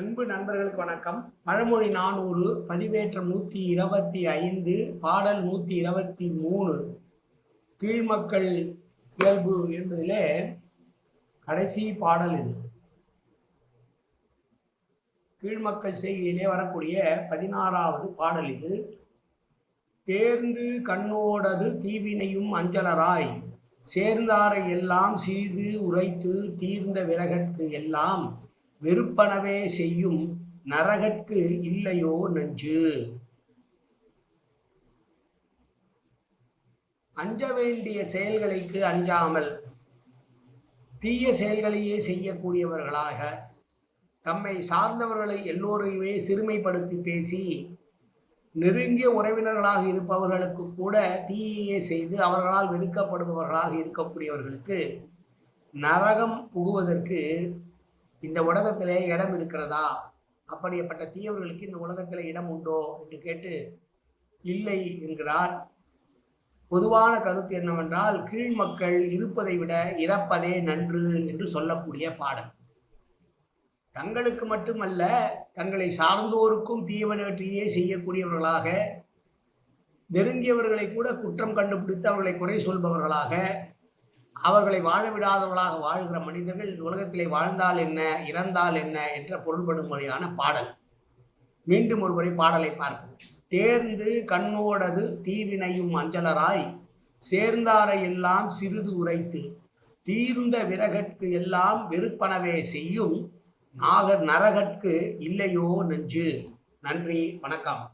அன்பு நண்பர்களுக்கு வணக்கம். பழமொழி நானூறு பதிவேற்றம் நூற்றி இருபத்தி ஐந்து பாடல் நூற்றி இருபத்தி மூணு. கீழ்மக்கள் இயல்பு என்பதிலே கடைசி பாடல் இது. கீழ்மக்கள் செய்கையிலே வரக்கூடிய பதினாறாவது பாடல் இது. தேர்ந்து கண்ணோடது தீவினையும் அஞ்சலராய் சேர்ந்தாரை எல்லாம் சீது உரைத்து தீர்ந்த விறகற்கு எல்லாம் வெறுப்பனவே செய்யும் நரகற்கு இல்லையோ நஞ்சு? அஞ்ச வேண்டிய செயல்களுக்கு அஞ்சாமல் தீய செயல்களையே செய்யக்கூடியவர்களாக தம்மை சார்ந்தவர்களை எல்லோரையுமே சிறுமைப்படுத்தி பேசி நெருங்கிய உறவினர்களாக இருப்பவர்களுக்கு கூட தீயையே செய்து அவர்களால் வெறுக்கப்படுபவர்களாக இருக்கக்கூடியவர்களுக்கு நரகம் புகுவதற்கு இந்த உலகத்திலே இடம் இருக்கிறதா? அப்படிப்பட்ட தீயவர்களுக்கு இந்த உலகத்தில் இடம் உண்டோ? என்று கேட்டு இல்லை என்கிறார். பொதுவான கருத்து என்னவென்றால் கீழ் மக்கள் இருப்பதை விட இறப்பதே நன்று என்று சொல்லக்கூடிய பாடல். தங்களுக்கு மட்டுமல்ல தங்களை சார்ந்தோருக்கும் தீயவனவற்றையே செய்யக்கூடியவர்களாக நெருங்கியவர்களை கூட குற்றம் கண்டுபிடித்து அவர்களை குறை சொல்பவர்களாக அவர்களை வாழ விடாதவர்களாக வாழ்கிற மனிதர்கள் இந்த உலகத்திலே வாழ்ந்தால் என்ன இறந்தால் என்ன என்ற பொருள்படும்படியான பாடல். மீண்டும் ஒருமுறை பாடலை பார்ப்போம். தேர்ந்து கண்ணோடது தீவினையும் அஞ்சலராய் சேர்ந்தாரை எல்லாம் சிறிது உரைத்து தீர்ந்த விறகற்கு எல்லாம் வெறுப்பனவே செய்யும் நாகர் நரகற்கு இல்லையோ நெஞ்சு. நன்றி வணக்கம்.